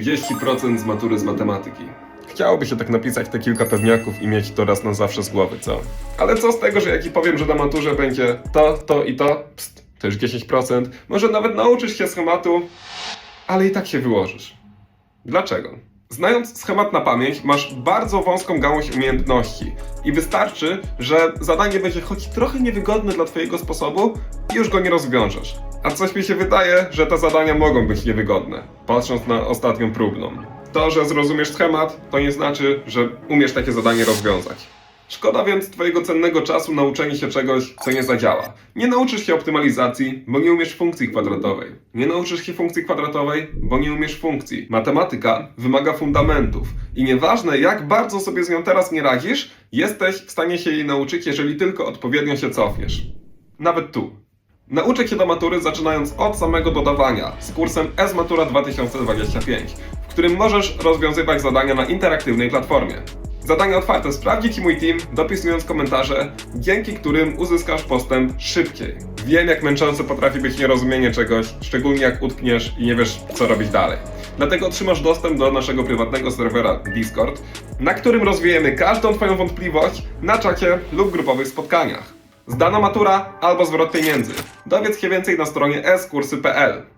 30% z matury z matematyki. Chciałoby się tak napisać te kilka pewniaków i mieć to raz na zawsze z głowy, co? Ale co z tego, że jak ci powiem, że na maturze będzie to, to i to? Pst, to już 10%. Może nawet nauczysz się schematu, ale i tak się wyłożysz. Dlaczego? Znając schemat na pamięć, masz bardzo wąską gałąź umiejętności i wystarczy, że zadanie będzie choć trochę niewygodne dla Twojego sposobu i już go nie rozwiążesz. A coś mi się wydaje, że te zadania mogą być niewygodne, patrząc na ostatnią próbną. To, że zrozumiesz schemat, to nie znaczy, że umiesz takie zadanie rozwiązać. Szkoda więc Twojego cennego czasu na uczenie się czegoś, co nie zadziała. Nie nauczysz się optymalizacji, bo nie umiesz funkcji kwadratowej. Nie nauczysz się funkcji kwadratowej, bo nie umiesz funkcji. Matematyka wymaga fundamentów i nieważne jak bardzo sobie z nią teraz nie radzisz, jesteś w stanie się jej nauczyć, jeżeli tylko odpowiednio się cofniesz. Nawet tu. Nauczę Cię do matury zaczynając od samego dodawania z kursem S-Matura 2025, w którym możesz rozwiązywać zadania na interaktywnej platformie. Zadania otwarte sprawdzi Ci mój team, dopisując komentarze, dzięki którym uzyskasz postęp szybciej. Wiem, jak męczące potrafi być nierozumienie czegoś, szczególnie jak utkniesz i nie wiesz, co robić dalej. Dlatego otrzymasz dostęp do naszego prywatnego serwera Discord, na którym rozwijemy każdą Twoją wątpliwość na czacie lub grupowych spotkaniach. Zdana matura albo zwrot pieniędzy. Dowiedz się więcej na stronie eskursy.pl.